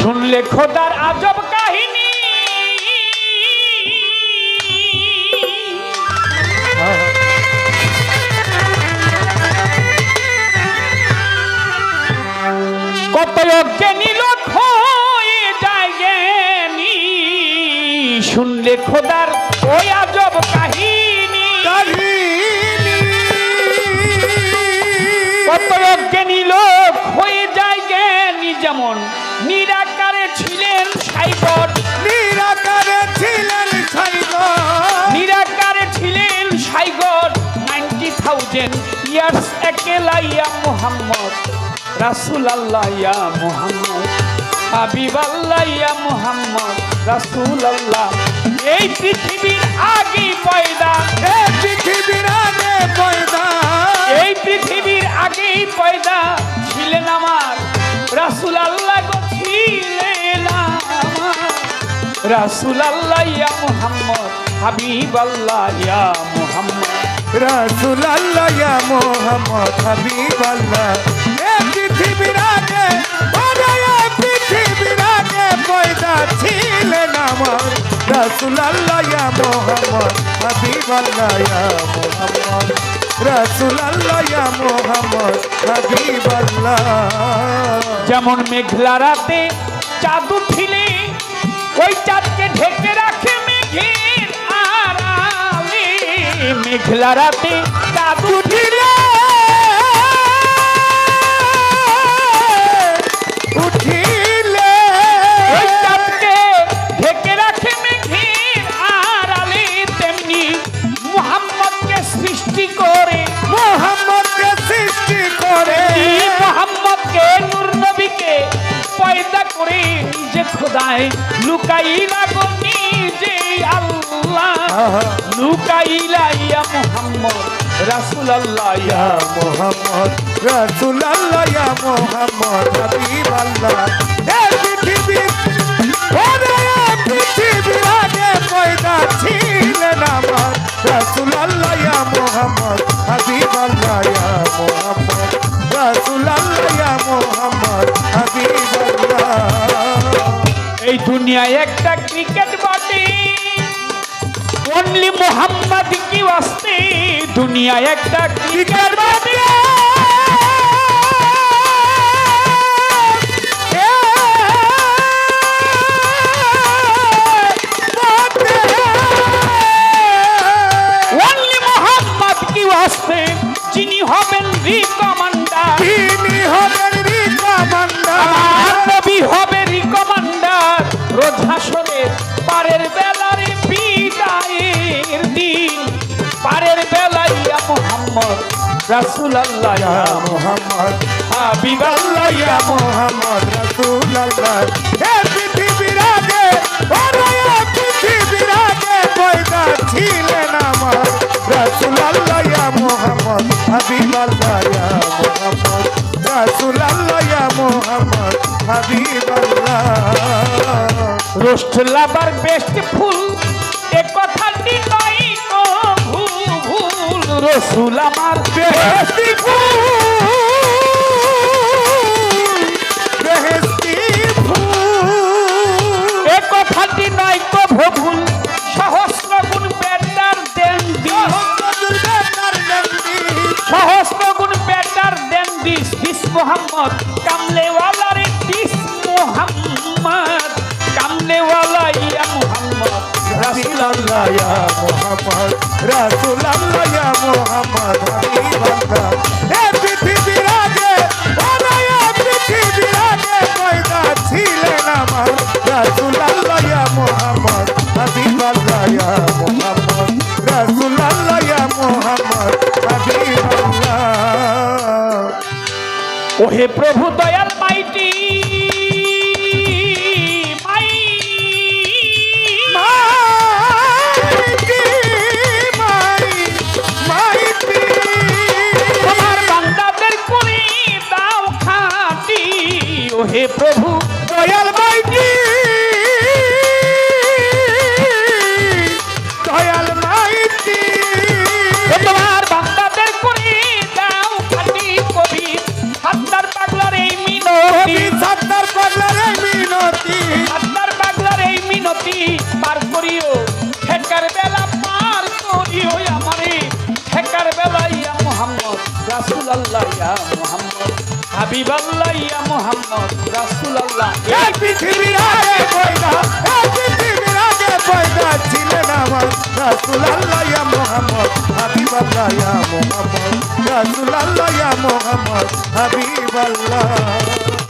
শুনলে খোদার আজব কাহিনী। কত অজ্ঞানী লোক হয়ে যায় শুনলে খোদার ওই আজব কাহিনী। কত অজ্ঞানী লোক হয়ে যায় জ্ঞানী যেমন নিরাকারে ছিলেন সাইবর নিরাকারে ছিলেন সাইব নিরাকারে ছিলেন সাইগর নাইনটি থাউজেন্ড ইয়ার্স একেলা ইয়া মোহাম্মদ। রাসুল আল্লাহ ইয়া মোহাম্মদ। হাবিব আল্লাহ ইয়া মোহাম্মদ। রাসুল আল্লাহ এই পৃথিবীর আগে রাসুল আল্লাহ ইয়া মোহাম্মদ হাবিব আল্লাহ ইয়া মোহাম্মদ। রাসুল আল্লাহ ইয়া মোহাম্মদ হাবিব আল্লাহ এ পৃথিবীর আগে ওরে এ পৃথিবীর আগে পয়দা ছিলেন আমার। রাসুল আল্লাহ ইয়া মোহাম্মদ হাবিব আল্লাহ ইয়া মোহাম্মদ। রাসুল আল্লাহ ইয়া মোহাম্মদ হাবিব আল্লাহ যেমন মেঘলা রাতে চাঁদ উঠিলে মেঘলা রাতে চাঁদ উঠিলে। উঠিলে চাঁদকে ঢেকে রাখে মেঘের আড়ালে তেমনি। মুহাম্মদকে সৃষ্টি করে। মোহাম্মদকে সৃষ্টি করে। মোহাম্মদকে নূর নবীকে পয়দা করে নিজে খোদায় আল্লাহ আহা। লুকাইলা ইয়া মোহাম্মদ রাসূল আল্লাহ ইয়া মোহাম্মদ। রাসূল আল্লাহ ইয়া মোহাম্মদ হাবিব আল্লাহ এ পৃথিবী ওরে এ পৃথিবীর আগে পয়দা ছিলেন আমার। রাসূল আল্লাহ ইয়া মোহাম্মদ হাবিব আল্লাহ ইয়া মোহাম্মদ। রাসূল আল্লাহ ইয়া মোহাম্মদ হাবিব আল্লাহ এই দুনিয়ায় একটা ক্রিকেট বটে অনলি মোহাম্মদ কি ওয়াস্তে দুনিয়ায় একটা ক্রিকেট বটে অনলি মোহাম্মদ কি ওয়াস্তে যিনি হবেন রি কমান্ডার তিনি হবেন রিকমান্ডার। আমার নবী হবে রিকমান্ডার। রোজ হাসরের পারের দিন পারের বেলায় মোহাম্মদ রাসূল আল্লাহ ইয়া মোহাম্মদ। হাবিব আল্লাহ ইয়া মোহাম্মদ, রাসূলুল্লাহ। হে পৃথিবীর আগে ওরে পৃথিবীর আগে পয়দা ছিলেন আমার। রাসূলুল্লাহ ইয়া মোহাম্মদ, হাবিবাল্লাহ ইয়া মোহাম্মদ। রাসূলুল্লাহ মোহাম্মদ, হাবিবাল্লাহ। রোস্ট লাভার বেস্ট ফুল, এ কথাটি রসুল আমার বেস্ট ফুল। বেহেশতি ফুল। এ কথাটি নয় তো ভুল। সহস্র গুণ বেটার দেন দিস সহস্র গুণ বেটার দেন দিস দিস মোহাম্মদ রাসূলুল্লাহ ইয়া মুহাম্মদ, রাসূলুল্লাহ ইয়া মুহাম্মদ হাবিবাল্লাহ এ পৃথিবীর আগে এ পৃথিবীর আগে পয়দা ছিলেন আমার। রাসূলুল্লাহ ইয়া মুহাম্মদ হাবিবাল্লাহ ইয়া মুহাম্মদ, রাসূলুল্লাহ ইয়া মুহাম্মদ হাবিবাল্লাহ ওহে প্রভু দয়াল মাইটি। রাসুল আল্লাহ ইয়া মোহাম্মদ। হাবিব আল্লাহ ইয়া মোহাম্মদ রাসুল আল্লাহ এই পৃথিবীর আগে পয়দা, এই পৃথিবীর আগে পয়দা ছিলেন আমার রাসুল আল্লাহ ইয়া মোহাম্মদ হাবিব আল্লাহ